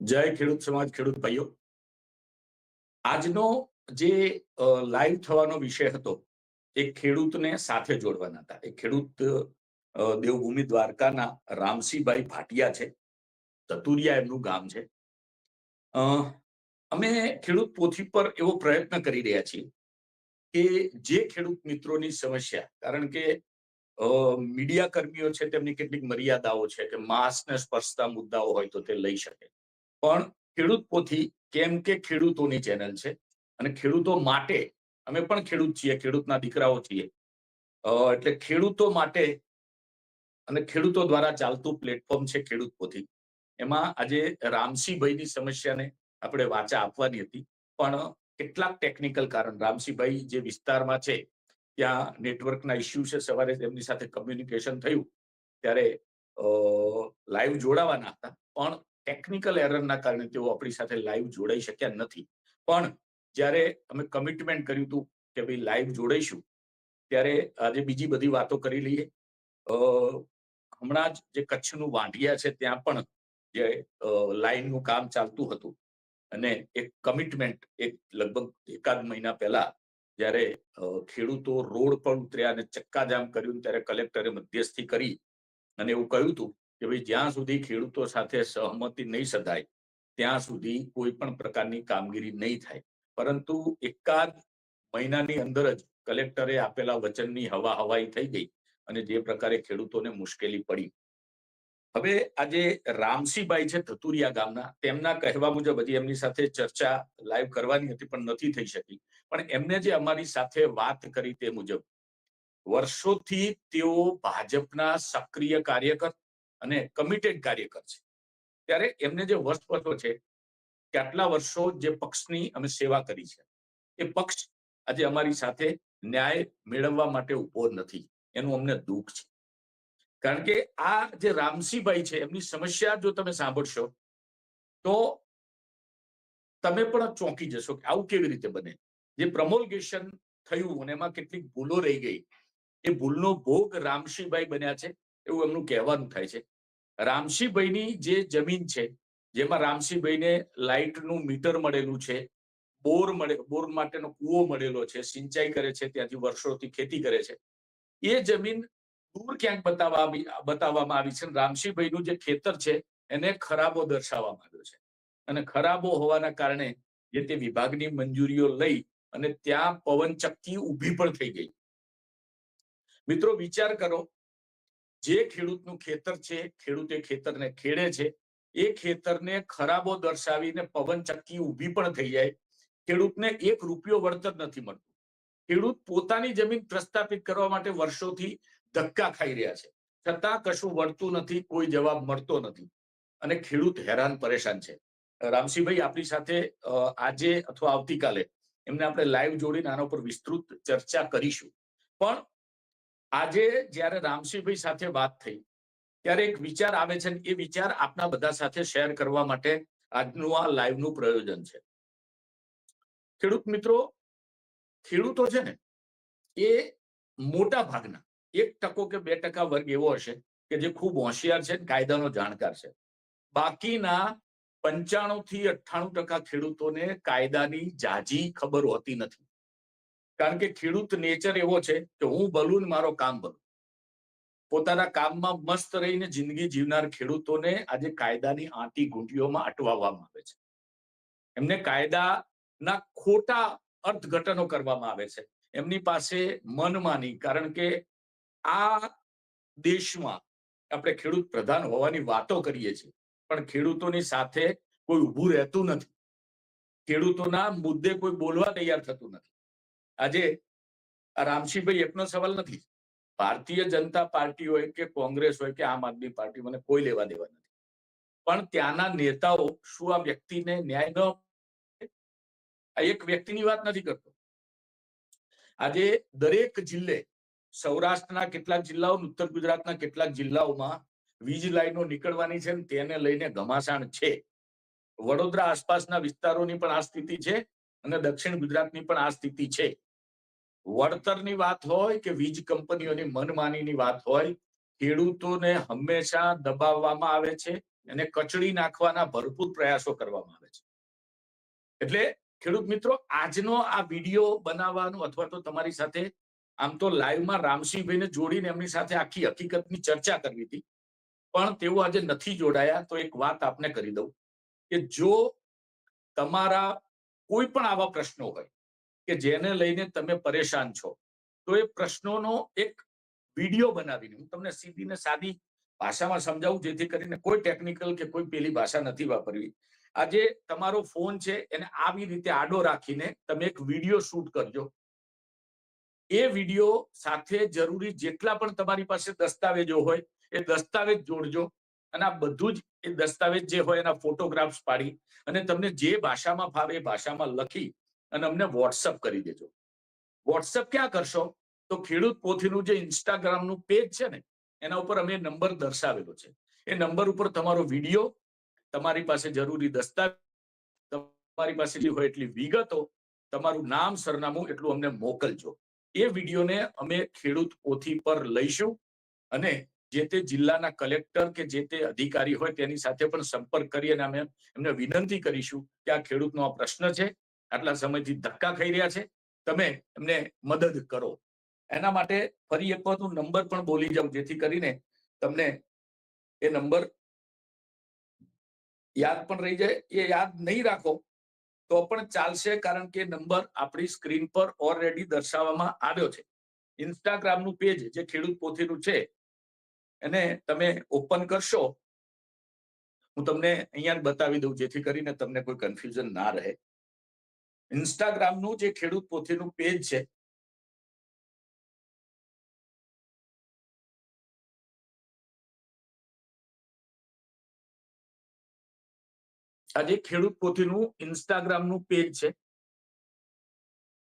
જય ખેડૂત સમાજ, ખેડૂત ભાઈઓ. આજનો જે લાઈવ થવાનો વિષય હતો, એ ખેડૂતને સાથે જોડવાના હતા. એ ખેડૂત દેવભૂમિ દ્વારકાના રામસિંહભાઈ ભાટિયા છે. તતુરિયા એમનું ગામ છે. અમે ખેડૂત પોથી પર એવો પ્રયત્ન કરી રહ્યા છીએ કે જે ખેડૂત મિત્રોની સમસ્યા, કારણ કે મીડિયા કર્મીઓ છે, તેમની કેટલીક મર્યાદાઓ છે કે માસને સ્પર્શતા મુદ્દાઓ હોય તો તે લઈ શકે. પણ ખેડૂત પોથી કેમ કે ખેડૂતોની ચેનલ છે અને ખેડૂતો માટે અમે પણ ખેડૂત છીએ, ખેડૂતના દીકરાઓ છીએ. એટલે ખેડૂતો માટે અને ખેડૂતો દ્વારા ચાલતું પ્લેટફોર્મ છે ખેડૂત પોથી. એમાં આજે રામસિંહભાઈની સમસ્યાને આપણે વાચા આપવાની હતી, પણ કેટલાક ટેકનિકલ કારણ. રામસિંહભાઈ જે વિસ્તારમાં છે, ત્યાં નેટવર્કના ઇસ્યુ છે. સવારે એમની સાથે કમ્યુનિકેશન થયું, ત્યારે લાઈવ જોડાવાના હતા. પણ ટેકનિકલ એરરના કારણે તેઓ આપણી સાથે લાઈવ જોડાઈ શક્યા નથી. પણ જ્યારે અમે કમિટમેન્ટ કર્યું હતું કે ભાઈ લાઈવ જોડાઈશું, ત્યારે આજે બીજી બધી વાતો કરી લઈએ. હમણાં જ જે કચ્છનું વાંઢિયા છે, ત્યાં પણ જે લાઈનનું કામ ચાલતું હતું. અને એક કમિટમેન્ટ એક લગભગ એકાદ મહિના પહેલા જ્યારે ખેડૂતો રોડ પર ઉતર્યા અને ચક્કાજામ કર્યું ત્યારે કલેક્ટરે મધ્યસ્થી કરી અને એવું કહ્યું હતું કે ભાઈ જ્યાં સુધી ખેડૂતો સાથે સહમતિ નહીં સધાય, ત્યાં સુધી કોઈ પણ પ્રકારની કામગીરી નહીં થાય. પરંતુ એકાદ મહિનાની અંદર જ કલેક્ટરે આપેલા વચનની હવા હવાઈ થઈ ગઈ અને જે પ્રકારે ખેડૂતોને મુશ્કેલી પડી. હવે આજે રામસિંહભાઈ છે ધતુરિયા ગામના, તેમના કહેવા મુજબ હજી એમની સાથે ચર્ચા લાઈવ કરવાની હતી પણ નથી થઈ શકી. પણ એમને જે અમારી સાથે વાત કરી તે મુજબ, વર્ષોથી તેઓ ભાજપના સક્રિય કાર્યકર અને કમિટેડ કાર્યકર છે. ત્યારે એમને જે વસ્તવતો છે કે આટલા વર્ષો જે પક્ષની અમે સેવા કરી છે, એ પક્ષ આજે અમારી સાથે ન્યાય મેળવવા માટે ઊભો નથી. એનું અમને દુઃખ છે. કારણ કે આ જે રામસિંહભાઈ છે, એમની સમસ્યા જો તમે સાંભળશો, તો તમે પણ ચોંકી જશો કે આવું કેવી રીતે બને. જે પ્રમોલગેશન થયું અને એમાં કેટલીક ભૂલો રહી ગઈ, એ ભૂલનો ભોગ રામસિંહભાઈ બન્યા છે. એવું એમનું કહેવાનું થાય છે. રામસિંહભાઈની જે જમીન છે, જેમાં રામસિંહભાઈને લાઇટનું મીટર મળેલું છે, બોર મળે, બોર માટેનો કૂવો મળેલો છે, સિંચાઈ કરે છે, ત્યાંથી વર્ષોથી ખેતી કરે છે. એ જમીન દૂર ક્યાંક બતાવવા બતાવવામાં આવી છે રામસિંહભાઈનું જે ખેતર છે, એને ખરાબો દર્શાવવામાં આવ્યો છે. અને ખરાબો હોવાના કારણે જે તે વિભાગની મંજૂરીઓ લઈ અને ત્યાં પવન ચક્કી ઊભી પણ થઈ ગઈ. મિત્રો વિચાર કરો જે ખેડૂતનું ખેતર છે, ખેડૂતે ખેતરને ખેડે છે, એ ખેતરને ખરાબો દર્શાવીને પવન ચક્કી ઊભી પણ થઈ જાય. ખેડૂતને એક રૂપિયો વળતર નથી મળતું. ખેડૂત પોતાની જમીન પ્રસ્થાપિત કરવા માટે વર્ષોથી ધક્કા ખાઈ રહ્યા છે. છતાં કશું વળતું નથી, કોઈ જવાબ મળતો નથી. અને ખેડૂત હેરાન પરેશાન છે. રામસિંહભાઈ આપણી સાથે આજે અથવા આવતીકાલે એમને આપણે લાઈવ જોડીને આના ઉપર વિસ્તૃત ચર્ચા કરીશું. પણ આજે જ્યારે રામસિંહભાઈ સાથે વાત થઈ, ત્યારે એક વિચાર આવે છે એ વિચાર આપના બધા સાથે શેર કરવા માટે આજનું આ લાઈવનું પ્રયોજન છે. ખેડૂત મિત્રો, ખેડૂતો છે ને, એ મોટા ભાગના, એક ટકો કે બે ટકા વર્ગ એવો હશે કે જે ખૂબ હોશિયાર છે કાયદાનો જાણકાર છે. બાકીના પંચાણું થી અઠ્ઠાણું ટકા ખેડૂતોને કાયદાની જાજી ખબર હોતી નથી. કારણ કે ખેડૂત નેચર એવો છે કે હું ભલું મારો કામ ભલું પોતાના કામમાં મસ્ત રહીને જિંદગી જીવનાર ખેડૂતોને આજે કાયદાની આંટી ઘૂંટીઓમાં અટવાવવામાં આવે છે. એમને કાયદાના ખોટા અર્થઘટનો કરવામાં આવે છે. એમની પાસે મનમાની કારણ કે આ દેશમાં આપણે ખેડૂત પ્રધાન હોવાની વાતો કરીએ છીએ, પણ ખેડૂતોની સાથે કોઈ ઊભું રહેતું નથી. ખેડૂતોના મુદ્દે કોઈ બોલવા તૈયાર થતું નથી. આજે રામસિંહભાઈ એકનો સવાલ નથી. ભારતીય જનતા પાર્ટી હોય કે કોંગ્રેસ હોય કે આમ આદમી પાર્ટી, મને કોઈ લેવા દેવા નથી. પણ ત્યાંના નેતાઓ શું આ વ્યક્તિને ન્યાય ન એક વ્યક્તિની વાત નથી કરતો. આજે દરેક જિલ્લે સૌરાષ્ટ્રના કેટલાક જિલ્લાઓ ઉત્તર ગુજરાતના કેટલાક જિલ્લાઓમાં વીજ લાઈનો નીકળવાની છે તેને લઈને ઘમાસાણ છે. વડોદરા આસપાસના વિસ્તારોની પણ આ સ્થિતિ છે અને દક્ષિણ ગુજરાતની પણ આ સ્થિતિ છે. વળતરની વાત હોય કે વીજ કંપનીઓની મનમાનીની વાત હોય, ખેડૂતોને હંમેશા દબાવવામાં આવે છે અને કચડી નાખવાના ભરપૂર પ્રયાસો કરવામાં આવે છે. એટલે ખેડૂત મિત્રો, આજનો આ વીડિયો બનાવવાનો અથવા તો તમારી સાથે આમ તો લાઈવમાં રામસિંહભાઈને જોડીને એમની સાથે આખી હકીકતની ચર્ચા કરવી હતી, પણ તેઓ આજે નથી જોડાયા, તો એક વાત આપને કરી દઉં કે જો તમારા કોઈ પણ આવા પ્રશ્નો હોય કે જેને લઈને તમે પરેશાન છો. તો એ પ્રશ્નોનો એક વીડિયો બનાવીને હું તમને સીધી ને સાદી ભાષામાં સમજાવું, જેથી કરીને કોઈ ટેકનિકલ કે કોઈ પેલી ભાષા નથી વાપરવી. આજે તમારો ફોન છે, એને આવી રીતે આડો રાખીને તમે એક વીડિયો શૂટ કરજો. એ વીડિયો સાથે જરૂરી જેટલા પણ તમારી પાસે દસ્તાવેજો હોય, એ દસ્તાવેજ જોડજો. અને આ બધું જ એ દસ્તાવેજ જે હોય એના ફોટોગ્રાફ્સ પાડી અને તમને જે ભાષામાં ફાવે એ ભાષામાં લખી અને અમને વોટ્સઅપ કરી દેજો. વોટ્સઅપ ક્યાં કરશો? તો ખેડૂત પોથીનું જે ઇન્સ્ટાગ્રામનું પેજ છે ને, એના ઉપર અમે નંબર દર્શાવેલો છે. એ નંબર ઉપર તમારો વીડિયો, તમારી પાસે જરૂરી દસ્તાવેજ, તમારી પાસે જે હોય એટલી વિગતો, તમારું નામ, સરનામું એટલું અમને મોકલજો. એ વિડીયોને અમે ખેડૂત પોથી પર લઈશું અને જે તે જિલ્લાના કલેક્ટર કે જે તે અધિકારી હોય તેની સાથે પણ સંપર્ક કરી અને અમે એમને વિનંતી કરીશું કે આ ખેડૂતનો આ પ્રશ્ન છે. આટલા સમયથી ધક્કા ખાઈ રહ્યા છે. તમે એમને મદદ કરો. એના માટે ફરી એક વખત હું નંબર પણ બોલી જાઉં, જેથી કરીને તમને એ નંબર યાદ પણ રહી જાય. એ યાદ નહીં રાખો તો પણ ચાલશે, કારણ કે નંબર આપણી સ્ક્રીન પર ઓલરેડી દર્શાવવામાં આવ્યો છે. ઇન્સ્ટાગ્રામનું પેજ જે ખેડૂત પોથીનું છે, એને તમે ઓપન કરશો. હું તમને અહીંયા બતાવી દઉં, જેથી કરીને તમને કોઈ કન્ફ્યુઝન ના રહે. ઇન્સ્ટાગ્રામનું જે ખેડૂત પોથીનું પેજ છે આજે ખેડૂત પોથીનું ઇન્સ્ટાગ્રામનું પેજ છે,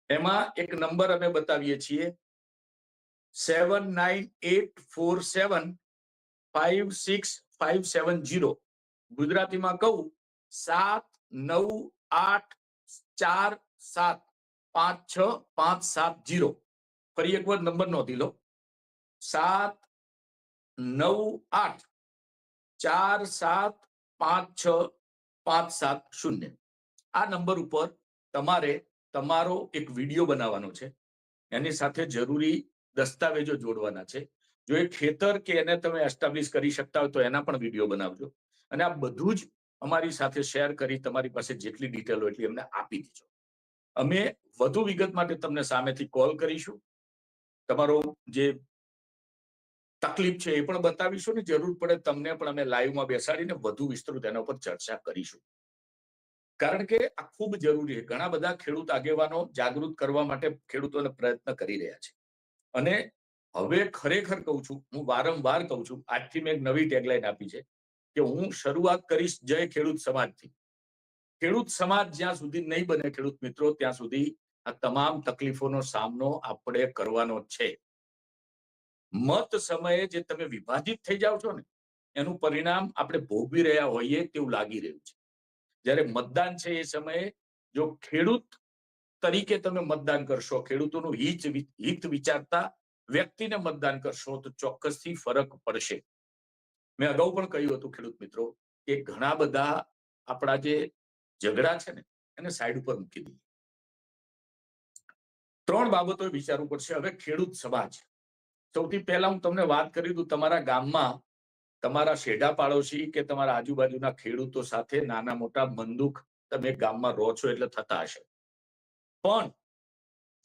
એમાં એક નંબર અમે બતાવીએ છીએ. Seven nine eight four seven five six five seven zero ગુજરાતીમાં કહું, સાત નવ આઠ ચાર, સાત, પાંચ, છ, પાંચ, સાત, જીરો. ફરી એક વાર નંબર નોંધી લો. સાત, નવ, આઠ. ચાર, સાત, પાંચ, છ, પાંચ, સાત, શૂન્ય. આ નંબર ઉપર તમારે તમારો એક વીડિયો બનાવવાનો છે. એની સાથે જરૂરી દસ્તાવેજો જોડવાના છે. જો એ ખેતર કે એને તમે એસ્ટાબ્લિશ કરી શકતા હોય તો એના પણ વીડિયો બનાવજો. અને આ બધું જ અમારી સાથે શેર કરી, તમારી પાસે જેટલી ડિટેલ હોય એટલી અમને આપી દીજો. અમે વધુ વિગત માટે તમને સામેથી કોલ કરીશું. તમારો જે તકલીફ છે એ પણ બતાવીશું ને જરૂર પડે તમને પણ અમે લાઈવમાં બેસાડીને વધુ વિસ્તૃત એના ઉપર ચર્ચા કરીશું. કારણ કે આ ખૂબ જરૂરી છે. ઘણા બધા ખેડૂત આગેવાનો જાગૃત કરવા માટે ખેડૂતોને પ્રયત્ન કરી રહ્યા છે. અને હવે ખરેખર કહું છું, હું વારંવાર કહું છું, આજથી મેં એક નવી ટેગલાઈન આપી છે. કે હું શરૂઆત કરીશ જય ખેડૂત સમાજથી. ખેડૂત સમાજ જ્યાં સુધી નહીં બને ખેડૂત મિત્રો, ત્યાં સુધી આ તમામ તકલીફોનો સામનો આપણે કરવાનો છે. મત સમયે જે તમે વિભાજિત થઈ જાઓ છો ને, એનું પરિણામ આપણે ભોગવી રહ્યા હોઈએ તેવું લાગી રહ્યું છે. જ્યારે મતદાન છે એ સમયે, જો ખેડૂત તરીકે તમે મતદાન કરશો, ખેડૂતોનું હિત હિત વિચારતા વ્યક્તિને મતદાન કરશો, તો ચોક્કસથી ફરક પડશે. મેં અગાઉ પણ કહ્યું હતું, ખેડૂત મિત્રો, કે ઘણા બધા આપણા જે ઝઘડા છે ને, એને સાઈડ ઉપર મૂકી દઈએ. ત્રણ બાબતો વિચારવું પડશે. હવે ખેડૂત સમાજ સૌથી પહેલા હું તમને વાત કરી દઉં તમારા ગામમાં તમારા શેઢા પાડોશી કે તમારા આજુબાજુના ખેડૂતો સાથે નાના મોટા બંદૂક તમે ગામમાં રહો છો એટલે થતા હશે. પણ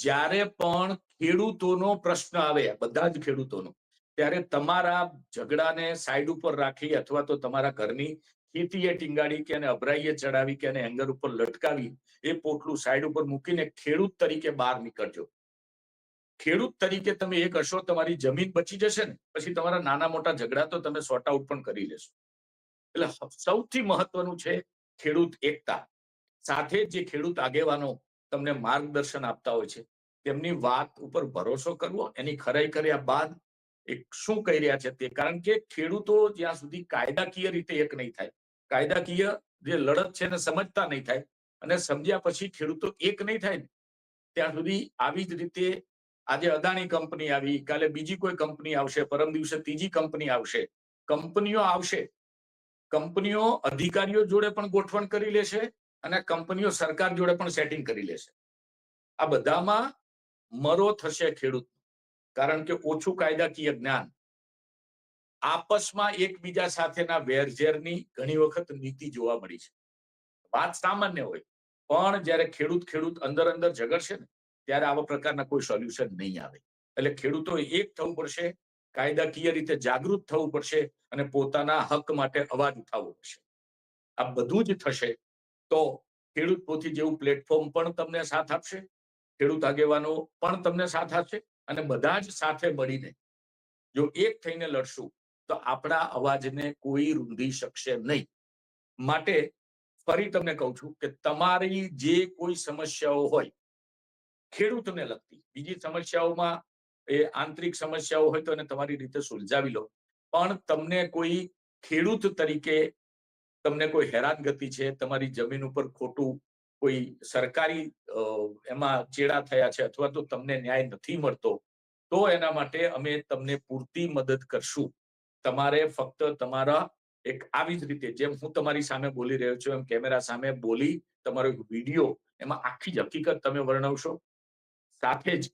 જ્યારે પણ ખેડૂતોનો પ્રશ્ન આવે બધા જ ખેડૂતોનો ત્યારે તમારા ઝઘડાને સાઈડ ઉપર રાખી અથવા તો તમારા ઘરની ખેતીએ ટીંગાડી કે અભરાઈએ ચડાવી કે એને એંગર ઉપર લટકાવી, એ પોટલું સાઈડ ઉપર મૂકીને ખેડૂત તરીકે બહાર નીકળજો. ખેડૂત તરીકે તમે એ કરશો તમારી જમીન બચી જશે ને, પછી તમારા નાના મોટા ઝઘડા તો તમે સોર્ટ આઉટ પણ કરી લેશો. એટલે સૌથી મહત્વનું છે ખેડૂત એકતા. સાથે જે ખેડૂત આગેવાનો તમને માર્ગદર્શન આપતા હોય છે, તેમની વાત ઉપર ભરોસો કરવો, એની ખરાઈ કર્યા બાદ એક શું કહી રહ્યા છે તે? કારણ કે ખેડૂતો જ્યાં સુધી કાયદાકીય રીતે એક નહીં થાય, કાયદાકીય જે લડત છે એને સમજતા નહીં થાય અને સમજ્યા પછી ખેડૂતો એક નહીં થાય ત્યાં સુધી આવી જ રીતે આજે અદાણી કંપની આવી, કાલે બીજી કોઈ કંપની આવશે, પરમ દિવસે ત્રીજી કંપની આવશે, કંપનીઓ આવશે. કંપનીઓ અધિકારીઓ જોડે પણ ગોઠવણ કરી લેશે અને કંપનીઓ સરકાર જોડે પણ સેટિંગ કરી લેશે. આ બધામાં મરો થશે ખેડૂત કારણ કે ઓછું કાયદાકીય જ્ઞાન આપસમાં એકબીજા સાથેના વેરઝેરની ઘણી વખત નીતિ જોવા મળી છે. વાત સામાન્ય હોય, પણ જ્યારે ખેડૂત ખેડૂત અંદર અંદર ઝઘડશે ને, ત્યારે આવા પ્રકારના કોઈ સોલ્યુશન નહીં આવે. એટલે ખેડૂતો એક થવું પડશે, કાયદાકીય રીતે જાગૃત થવું પડશે અને પોતાના હક માટે અવાજ ઉઠાવવો પડશે. આ બધું જ થશે તો ખેડૂત પોથી જેવું પ્લેટફોર્મ પણ તમને સાથ આપશે, ખેડૂત આગેવાનો પણ તમને સાથ આપશે અને બધા જ સાથે મળીને જો એક થઈને લડશું, તો આપણા અવાજને કોઈ રૂંધી શકશે નહીં. માટે ફરી તમને કહું છું કે તમારી જે કોઈ સમસ્યાઓ હોય, ખેડૂતને લગતી, બીજી સમસ્યાઓમાં એ આંતરિક સમસ્યાઓ હોય તો એને તમારી રીતે સુલઝાવી લો. પણ તમને કોઈ ખેડૂત તરીકે તમને કોઈ હેરાનગતિ છે, તમારી જમીન ઉપર ખોટું કોઈ સરકારી એમાં ચેડા થયા છે અથવા તો તમને ન્યાય નથી મળતો, તો એના માટે અમે તમને પૂરતી મદદ કરશું. તમારે ફક્ત તમારા એક આવી જ રીતે, જેમ હું તમારી સામે બોલી રહ્યો છું, એમ કેમેરા સામે બોલી તમારો એક વીડિયો, એમાં આખી જ હકીકત તમે વર્ણવશો. સાથે જ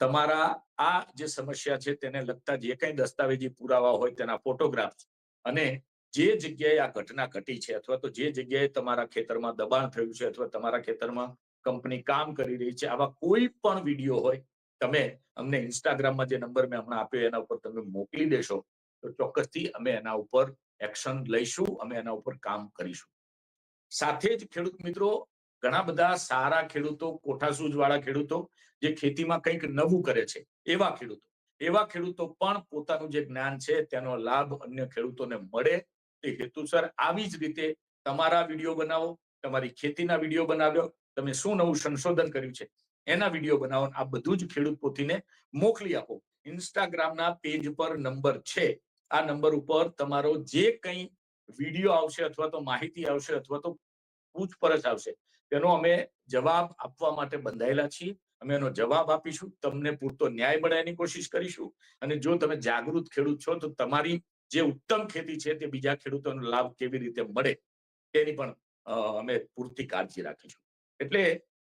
તમારા આ જે સમસ્યા છે, તેને લગતા જે કંઈ દસ્તાવેજી પુરાવા હોય તેના ફોટોગ્રાફ અને જે જગ્યાએ આ ઘટના ઘટી છે અથવા તો જે જગ્યાએ તમારા ખેતરમાં દબાણ થયું છે અથવા તમારા ખેતરમાં કંપની કામ કરી રહી છે, આવા કોઈ પણ વીડિયો હોય, તમે અમને ઇન્સ્ટાગ્રામમાં જે નંબર મેં હમણાં આપ્યો એના ઉપર તમે મોકલી દેશો, તો ચોક્કસથી અમે એના ઉપર એક્શન લઈશું, અમે એના ઉપર કામ કરીશું. સાથે જ ખેડૂત મિત્રો, ઘણા બધા સારા ખેડૂતો કોઠાસૂજ વાળા ખેડૂતો, જે ખેતીમાં કંઈક નવું કરે છે, એવા ખેડૂતો. એવા ખેડૂતો પણ પોતાનું જે જ્ઞાન છે, તેનો લાભ અન્ય ખેડૂતોને મળે તે હેતુસર આવી જ રીતે તમારા વીડિયો બનાવો, તમારી ખેતીના વીડિયો બનાવ્યો, તમે શું નવું સંશોધન કર્યું છે, એના વીડિયો બનાવો આ બધું જ ખેડૂત પોથીને મોકલી આપો. ઇન્સ્ટાગ્રામના પેજ પર નંબર છે. આ નંબર ઉપર તમારો જે કંઈ વીડિયો આવશે અથવા તો માહિતી આવશે અથવા તો પૂછપરછ આવશે, તેનો અમે જવાબ આપવા માટે બંધાયેલા છીએ. અમે એનો જવાબ આપીશું. તમને પૂરતો ન્યાય મળે કોશિશ કરીશું. અને જો તમે જાગૃત ખેડૂત છો, તો તમારી જે ઉત્તમ ખેતી છે તે બીજા ખેડૂતોનો લાભ કેવી રીતે મળે તેની પણ અમે પૂરતી કાળજી રાખીશું એટલે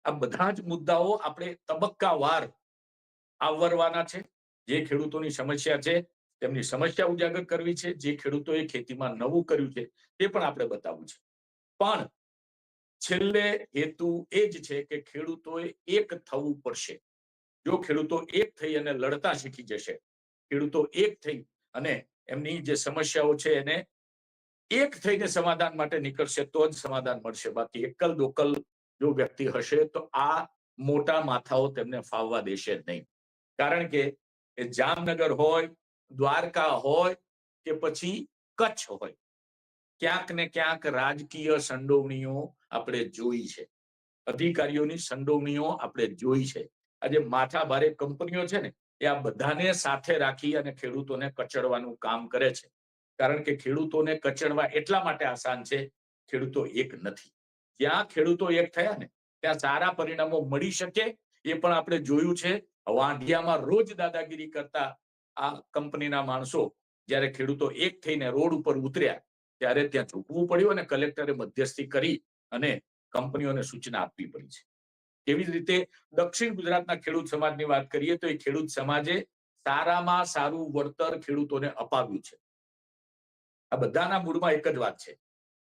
આ બધા જ મુદ્દાઓ આપણે તબક્કાવાર આવરવાના છે. જે ખેડૂતોની સમસ્યા છે, તેમની સમસ્યા ઉજાગર કરવી છે, જે ખેડૂતોએ ખેતીમાં નવું કર્યું છે, તે પણ આપણે બતાવવું છે. પણ છેલ્લે હેતુ એ જ છે કે ખેડૂતોએ એક થવું પડશે. જો ખેડૂતો એક થઈ અને લડતા શીખી જશે, ખેડૂતો એક થઈ અને એમની જે સમસ્યાઓ છે એને એક થઈને સમાધાન માટે નીકળશે, તો જ સમાધાન મળશે. બાકી એકલ દોકલ જો વ્યક્તિ હશે, તો આ મોટા માથાઓ તેમને ફાવવા દેશે નહીં. કારણ કે જામનગર હોય, દ્વારકા હોય, કે પછી કચ્છ હોય, ક્યાંક ને ક્યાંક રાજકીય સંડોવણીઓ આપણે જોઈ છે. અધિકારીઓની સંડોવણીઓ આપણે જોઈ છે. આજે માથા ભારે કંપનીઓ છે ને એ આ બધાને સાથે રાખી અને ખેડૂતોને કચડવાનું કામ કરે છે. કારણ કે ખેડૂતોને કચડવા એટલા માટે આસાન છે, ખેડૂતો એક નથી. જ્યાં ખેડૂતો એક થયા ને, ત્યાં સારા પરિણામો મળી શકે એ પણ આપણે જોયું છે. વાંઢિયામાં રોજ દાદાગીરી કરતા આ કંપનીના માણસો જ્યારે ખેડૂતો એક થઈને રોડ ઉપર ઉતર્યા, ત્યારે ત્યાં ઝૂકવું પડ્યું અને કલેક્ટરે મધ્યસ્થી કરી અને કંપનીઓને સૂચના આપવી પડી છે. તેવી જ રીતે દક્ષિણ ગુજરાતના ખેડૂત સમાજની વાત કરીએ તો એ ખેડૂત સમાજે સારામાં સારું વળતર ખેડૂતોને અપાવ્યું છે. આ બધાના મૂળમાં એક જ વાત છે.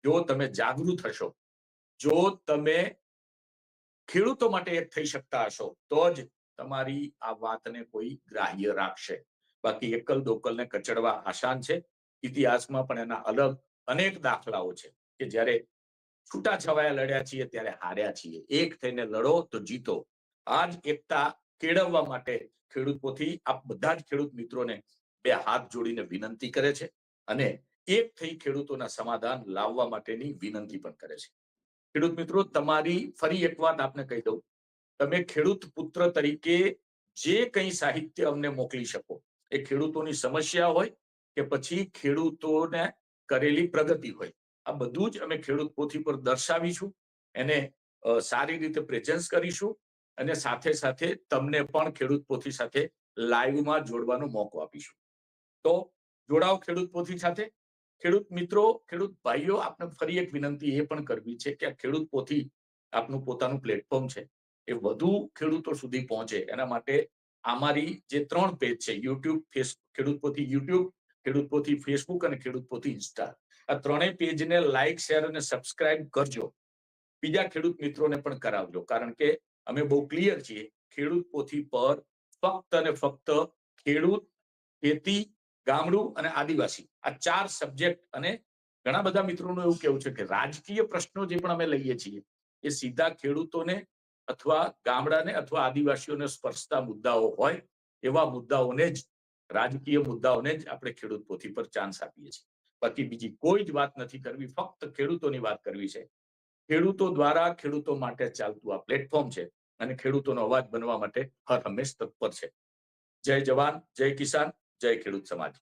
જો તમે જાગૃત હશો, જો તમે ખેડૂતો માટે એક થઈ શકતા હશો, તો જ તમારી આ વાતને કોઈ ગ્રાહ્ય રાખશે. બાકી એકલ દોકલને કચડવા આસાન છે. ઇતિહાસમાં પણ એના અલગ અનેક દાખલાઓ છે કે જ્યારે છૂટા છવાયા લડ્યા છીએ ત્યારે હાર્યા છીએ. એક થઈને લડો તો જીતો. આ જ એકતા કેળવવા માટે ખેડૂતોથી આ બધા જ ખેડૂત મિત્રોને બે હાથ જોડીને વિનંતી કરે છે અને એક થઈ ખેડૂતોના સમાધાન લાવવા માટેની વિનંતી પણ કરે છે. ખેડૂત મિત્રો, તમારી ફરી એક વાત આપને કહી દઉં. તમે ખેડૂત પુત્ર તરીકે જે કંઈ સાહિત્ય અમને મોકલી શકો, એ ખેડૂતોની સમસ્યા હોય કે પછી ખેડૂતોને કરેલી પ્રગતિ હોય આ બધું જ અમે ખેડૂત પોથી પર દર્શાવીશું, એને સારી રીતે પ્રેઝન્સ કરીશું અને સાથે સાથે તમને પણ ખેડૂત પોથી સાથે લાઈવમાં જોડવાનો મોકો આપીશું. તો જોડાઓ ખેડૂત પોથી સાથે. ખેડૂત મિત્રો, ખેડૂત ભાઈઓ આપણે ફરી એક વિનંતી એ પણ કરવી છે કે આ ખેડૂત પોથી આપનું પોતાનું પ્લેટફોર્મ છે એ વધુ ખેડૂતો સુધી પહોંચે. એના માટે અમારી જે ત્રણ પેજ છે યુટ્યુબ ફેસ ખેડૂત પોથી યુટ્યુબ ખેડૂત પોથી ફેસબુક અને ખેડૂત પોથી ઇન્સ્ટા આ ત્રણેય પેજને લાઈક શેર અને સબસ્ક્રાઇબ કરજો. બીજા ખેડૂત મિત્રોને પણ કરાવજો. કારણ કે અમે બહુ ક્લિયર છીએ, ખેડૂત પોથી પર ફક્ત અને ફક્ત ખેડૂત, ખેતી, ગામડું અને આદિવાસી. આ ચાર સબ્જેક્ટ અને ઘણા બધા મિત્રોનું એવું કેવું છે કે રાજકીય પ્રશ્નો જે પણ અમે લઈએ છીએ, એ સીધા ખેડૂતોને અથવા ગામડાને અથવા આદિવાસીઓને સ્પર્શતા મુદ્દાઓ હોય, એવા મુદ્દાઓને જ, રાજકીય મુદ્દાઓને જ આપણે ખેડૂત પોથી પર ચાન્સ આપીએ છીએ. બાકી બીજી કોઈ જ વાત નથી કરવી, ફક્ત ખેડૂતોની વાત કરવી છે. ખેડૂતો દ્વારા ખેડૂતો માટે ચાલતું આ પ્લેટફોર્મ છે અને ખેડૂતોનો અવાજ બનવા માટે હર હંમેશ તત્પર છે. જય જવાન, જય કિસાન, જય ખેડૂત સમાજ.